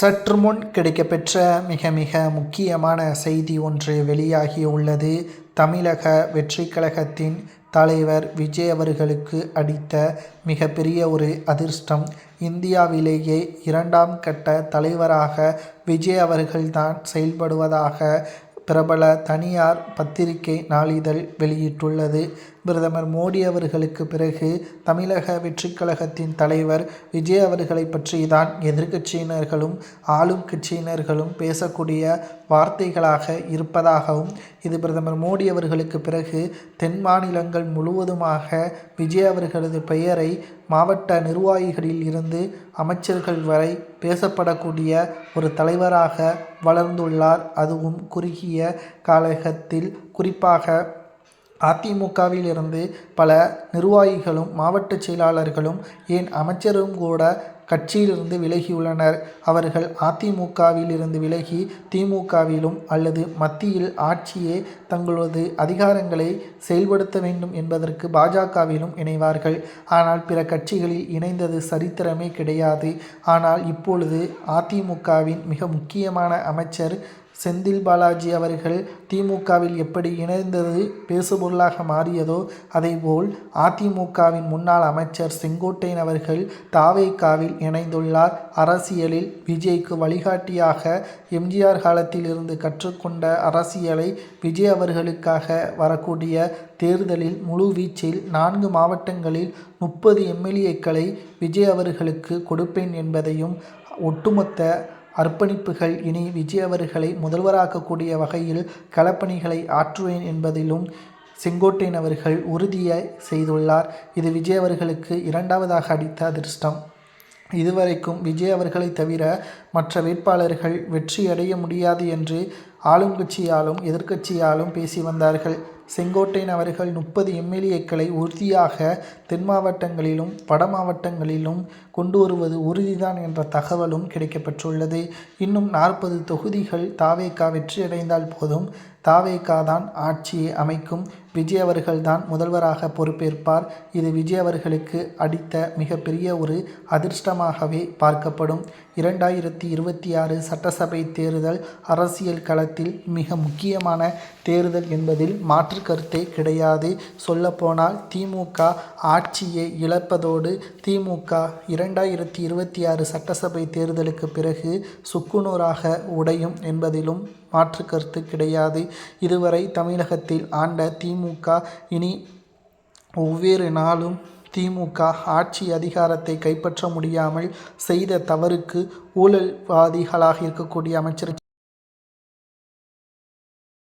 சற்று முன் கிடைக்கப்பெற்ற மிக மிக முக்கியமான செய்தி ஒன்று வெளியாகியுள்ளது தமிழக வெற்றிக் கழகத்தின் தலைவர் விஜய் அவர்களுக்கு அடித்த மிகப்பெரிய ஒரு அதிர்ஷ்டம். இந்தியாவிலேயே இரண்டாம் கட்ட தலைவராக விஜய் அவர்கள்தான் செயல்படுவதாக பிரபல தனியார் பத்திரிகை நாளிதழ் வெளியிட்டுள்ளது. பிரதமர் மோடி அவர்களுக்கு பிறகு தமிழக வெற்றிக் கழகத்தின் தலைவர் விஜய் அவர்களை பற்றி தான் எதிர்கட்சியினர்களும் ஆளும் கட்சியினர்களும் பேசக்கூடிய வார்த்தைகளாக இருப்பதாகவும் இது பிரதமர் மோடி அவர்களுக்கு பிறகு தென் மாநிலங்கள் முழுவதுமாக விஜய் அவர்களது பெயரை மாவட்ட நிர்வாகிகளில் இருந்து அமைச்சர்கள் வரை பேசப்படக்கூடிய ஒரு தலைவராக வளர்ந்துள்ளார். அதுவும் குறுகிய காலகத்தில் குறிப்பாக அதிமுகவில் இருந்து பல நிர்வாகிகளும் மாவட்ட செயலாளர்களும் ஏன் அமைச்சரும் கூட கட்சியிலிருந்து விலகியுள்ளனர். அவர்கள் அதிமுகவில் இருந்து விலகி திமுகவிலும் அல்லது மத்தியில் ஆட்சியே தங்களது அதிகாரங்களை செயல்படுத்த வேண்டும் என்பதற்கு பாஜகவிலும் இணைவார்கள். ஆனால் பிற கட்சிகளில் இணைந்தது சரித்திரமே கிடையாது. ஆனால் இப்பொழுது அதிமுகவின் மிக முக்கியமான அமைச்சர் செந்தில் பாலாஜி அவர்கள் திமுகவில் எப்படி இணைந்தது பேசுபொருளாக மாறியதோ அதேபோல் அதிமுகவின் முன்னாள் அமைச்சர் செங்கோட்டையன் அவர்கள் தாவேக்காவில் இணைந்துள்ளார். அரசியலில் விஜய்க்கு வழிகாட்டியாக எம்ஜிஆர் காலத்தில் இருந்து கற்றுக்கொண்ட அரசியலை விஜய் அவர்களுக்காக வரக்கூடிய தேர்தலில் முழுவீச்சில் நான்கு மாவட்டங்களில் முப்பது எம்எல்ஏக்களை விஜய் அவர்களுக்கு கொடுப்பேன் என்பதையும் ஒட்டுமொத்த அர்ப்பணிப்புகள். இனி விஜய் அவர்களை முதல்வராக்கக்கூடிய வகையில் களப்பணிகளை ஆற்றுவேன் என்பதிலும் செங்கோட்டையன் அவர்கள் உறுதியை செய்துள்ளார். இது விஜய் அவர்களுக்கு இரண்டாவதாக அடித்த அதிர்ஷ்டம். இதுவரைக்கும் விஜய் அவர்களை தவிர மற்ற வேட்பாளர்கள் வெற்றி அடைய முடியாது என்று ஆளுங்கட்சியாலும் எதிர்க்கட்சியாலும் பேசி வந்தார்கள். செங்கோட்டையன் அவர்கள் முப்பது எம்எல்ஏக்களை உறுதியாக தென் மாவட்டங்களிலும் வட மாவட்டங்களிலும் கொண்டு வருவது உறுதிதான் என்ற தகவலும் கிடைக்கப்பெற்றுள்ளது. இன்னும் நாற்பது தொகுதிகள் தாவேக்கா வெற்றியடைந்தால் போதும். தாவேகா தான் ஆட்சியை அமைக்கும். விஜய் அவர்கள்தான் முதல்வராக பொறுப்பேற்பார். இது விஜய் அவர்களுக்கு அடித்த மிகப்பெரிய ஒரு அதிர்ஷ்டமாகவே பார்க்கப்படும். இரண்டாயிரத்தி இருபத்தி ஆறு சட்டசபை தேர்தல் அரசியல் களத்தில் மிக முக்கியமான தேர்தல் என்பதில் மாற்று கருத்தே கிடையாது. சொல்லப்போனால் திமுக ஆட்சியை இழப்பதோடு திமுக இரண்டாயிரத்தி இருபத்தி ஆறு சட்டசபை தேர்தலுக்கு பிறகு சுக்குநூறாக உடையும் என்பதிலும் மாற்று கருத்து கிடையாது. இதுவரை தமிழகத்தில் ஆண்ட திமுக இனி ஒவ்வொரு நாளும் திமுக ஆட்சி அதிகாரத்தை கைப்பற்ற முடியாமல் செய்த தவறுக்கு ஊழல்வாதிகளாக இருக்கக்கூடிய அமைச்சர்